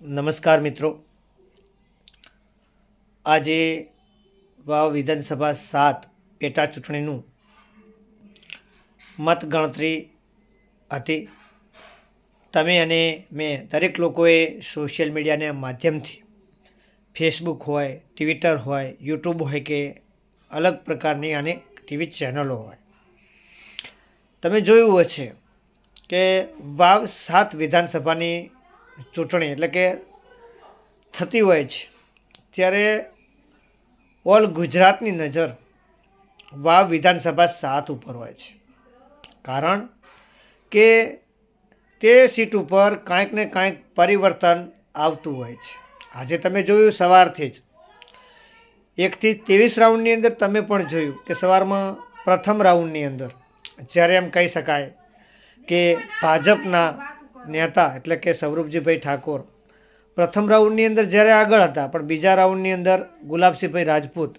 નમસ્કાર મિત્રો. આજે વાવ વિધાનસભા સાત પેટા ચૂંટણીનું મતગણતરી હતી. તમે અને મેં દરેક લોકોએ સોશિયલ મીડિયાના માધ્યમથી ફેસબુક હોય, ટ્વિટર હોય, યુટ્યુબ હોય કે અલગ પ્રકારની અનેક ટીવી ચેનલો હોય. તમે જોયું હશે કે વાવ સાત વિધાનસભાની ચૂંટણી એટલે કે થતી હોય છે ત્યારે ઓલ ગુજરાતની નજર વાવ વિધાનસભા સાત ઉપર હોય છે. કારણ કે તે સીટ ઉપર કાંઈક ને કાંઈક પરિવર્તન આવતું હોય છે. આજે તમે જોયું સવારથી જ. એકથી ત્રેવીસ રાઉન્ડની અંદર તમે પણ જોયું કે સવારમાં પ્રથમ રાઉન્ડની અંદર. જ્યારે એમ કહી શકાય કે ભાજપના નેતા એટલે કે સૌરભજીભાઈ ઠાકોર. પ્રથમ રાઉન્ડની અંદર જ્યારે આગળ હતા, પણ બીજા રાઉન્ડની અંદર ગુલાબસિંહભાઈ રાજપૂત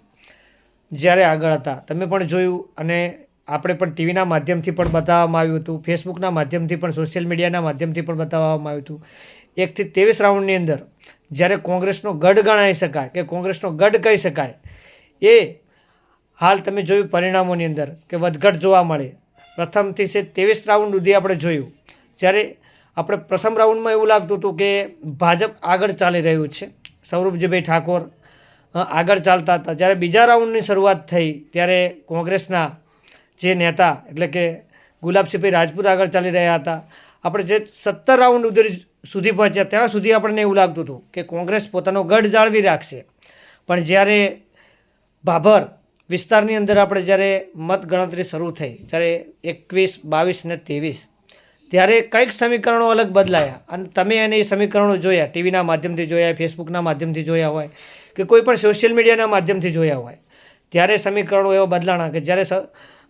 જ્યારે આગળ હતા. તમે પણ જોયું અને આપણે પણ ટીવીના માધ્યમથી પણ બતાવવામાં આવ્યું હતું, ફેસબુકના માધ્યમથી પણ, સોશિયલ મીડિયાના માધ્યમથી પણ બતાવવામાં આવ્યું હતું. એકથી ત્રેવીસ રાઉન્ડની અંદર જ્યારે કોંગ્રેસનો ગઢ ગણાઈ શકાય કે કોંગ્રેસનો ગઢ કહી શકાય, એ હાલ તમે જોયું પરિણામોની અંદર કે વધઘટ જોવા મળે. પ્રથમથી છે ત્રેવીસ રાઉન્ડ સુધી આપણે જોયું. જ્યારે આપણે પ્રથમ રાઉન્ડમાં એવું લાગતું હતું કે ભાજપ આગળ ચાલી રહ્યું છે. સૌરભજીભાઈ ઠાકોર આગળ ચાલતા હતા. જ્યારે બીજા રાઉન્ડની શરૂઆત થઈ, ત્યારે કોંગ્રેસના જે નેતા, એટલે કે ગુલાબસિંહભાઈ રાજપૂત આગળ ચાલી રહ્યા હતા. આપણે જે સત્તર રાઉન્ડ ઉધરી સુધી પહોંચ્યા, ત્યાં સુધી આપણને એવું લાગતું હતું કે કોંગ્રેસ પોતાનો ગઢ જાળવી રાખશે. પણ જ્યારે ભાભર વિસ્તારની અંદર આપણે જ્યારે મતગણતરી શરૂ થઈ, જ્યારે એકવીસ, બાવીસ ને ત્રેવીસ ત્યારે કંઈક સમીકરણો અલગ બદલાયા. અને તમે એને એ સમીકરણો જોયા, ટીવીના માધ્યમથી જોયા, ફેસબુકના માધ્યમથી જોયા હોય, કે કોઈ પણ સોશિયલ મીડિયાના માધ્યમથી જોયા હોય, ત્યારે સમીકરણો એવા બદલાણા કે જ્યારે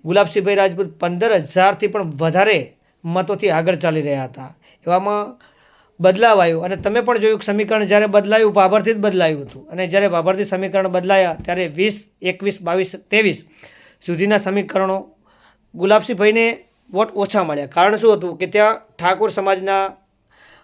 ગુલાબસિંહભાઈ રાજપૂત પંદર હજારથી પણ વધારે મતોથી આગળ ચાલી રહ્યા હતા. એવામાં બદલાવ આવ્યો અને તમે પણ જોયું કે સમીકરણ જ્યારે બદલાયું બાબરથી જ બદલાયું હતું. અને જ્યારે બાબરથી સમીકરણ બદલાયા, ત્યારે વીસ, એકવીસ, બાવીસ, ત્રેવીસ સુધીના સમીકરણો ગુલાબસિંહભાઈને વોટ ઓછા મળ્યા. કારણ શું હતું કે ત્યાં ઠાકોર સમાજના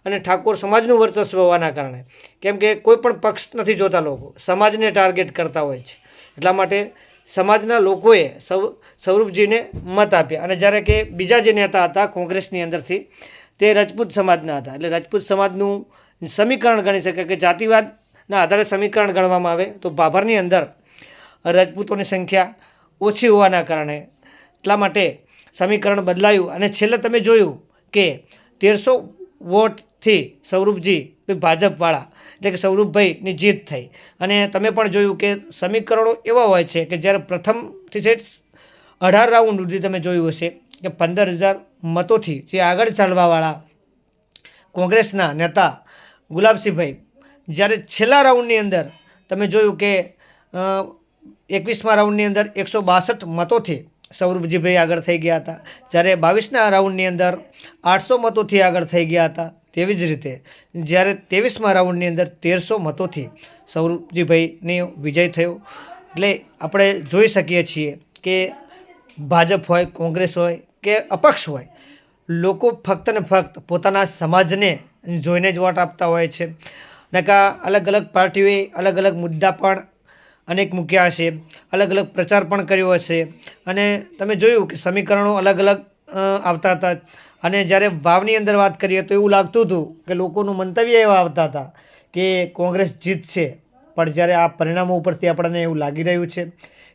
અને ઠાકોર સમાજનું વર્ચસ્વ હોવાના કારણે. કેમ કે કોઈ પણ પક્ષ નથી જોતા લોકો. સમાજને ટાર્ગેટ કરતા હોય છે. એટલા માટે સમાજના લોકોએ સૌ સૌરભજીને મત આપ્યા. અને જ્યારે કે બીજા જે નેતા હતા કોંગ્રેસની અંદરથી, તે રજપૂત સમાજના હતા. એટલે રજપૂત સમાજનું સમીકરણ ગણી શકાય કે જાતિવાદના આધારે સમીકરણ ગણવામાં આવે, તો ભાભરની અંદર રજપૂતોની સંખ્યા ઓછી હોવાના કારણે. એટલા માટે સમીકરણ બદલાયું. અને છેલ્લે તમે જોયું કે તેરસો વોટથી સૌરભજી ભાજપવાળા, એટલે કે સૌરભભાઈની જીત થઈ. અને તમે પણ જોયું કે સમીકરણો એવા હોય છે કે જ્યારે પ્રથમથી છે અઢાર રાઉન્ડ સુધી તમે જોયું હશે કે પંદર હજાર મતોથી જે આગળ ચાલવાવાળા કોંગ્રેસના નેતા ગુલાબસિંહભાઈ, જ્યારે છેલ્લા રાઉન્ડની અંદર તમે જોયું કે એકવીસમા રાઉન્ડની અંદર એકસો બાસઠ મતોથી સૌરભજીભાઈ આગળ થઈ ગયા હતા. જ્યારે બાવીસના રાઉન્ડની અંદર આઠસો મતોથી આગળ થઈ ગયા હતા. તેવી જ રીતે જ્યારે ત્રેવીસમા રાઉન્ડની અંદર તેરસો મતોથી સૌરભજીભાઈની વિજય થયો. એટલે આપણે જોઈ શકીએ છીએ કે ભાજપ હોય, કોંગ્રેસ હોય કે અપક્ષ હોય, લોકો ફક્ત ને ફક્ત પોતાના સમાજને જોઈને જ વોટ આપતા હોય છે. ને કા અલગ અલગ પાર્ટીઓએ અલગ અલગ મુદ્દા પણ અનેક મૂક્યા હશે, અલગ અલગ પ્રચાર પણ કર્યો હશે. અને તમે જોયું કે સમીકરણો અલગ અલગ આવતા હતા. અને જ્યારે વાવની અંદર વાત કરીએ તો એવું લાગતું હતું કે લોકોનું મંતવ્ય એવા આવતા હતા કે કોંગ્રેસ જીતશે. પણ જ્યારે આ પરિણામો ઉપરથી આપણને એવું લાગી રહ્યું છે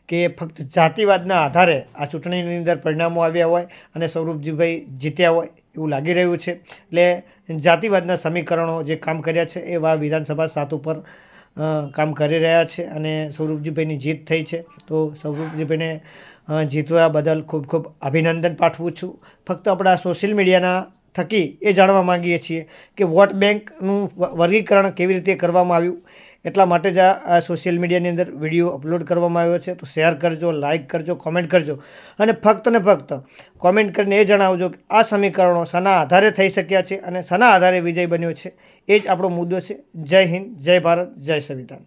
કે ફક્ત જાતિવાદના આધારે આ ચૂંટણીની અંદર પરિણામો આવ્યા હોય અને સૌરભજીભાઈ જીત્યા હોય એવું લાગી રહ્યું છે. એટલે જાતિવાદના સમીકરણો જે કામ કર્યા છે એ વા વિધાનસભા સાત ઉપર કામ કરી રહ્યા છે અને સ્વરૂપજીભાઈની જીત થઈ છે. તો સ્વરૂપજીભાઈને જીતવા બદલ ખૂબ ખૂબ અભિનંદન પાઠવું છું. ફક્ત આપણા સોશિયલ મીડિયાના થકી એ જાણવા માંગીએ છીએ કે વોટ બેંકનું વર્ગીકરણ કેવી રીતે કરવામાં આવ્યું. એટલા માટે જ આ સોશિયલ મીડિયાની અંદર વીડિયો અપલોડ કરવામાં આવ્યો છે. તો શેર કરજો લાઇક કરજો, કોમેન્ટ કરજો. અને ફક્ત ને ફક્ત કોમેન્ટ કરીને એ જણાવજો કે આ સમીકરણો શાના આધારે થઈ શક્યા છે અને શાના આધારે વિજય બન્યો છે. એ જ આપણો મુદ્દો છે. જય હિન્દ, જય ભારત, જય સંવિધાન.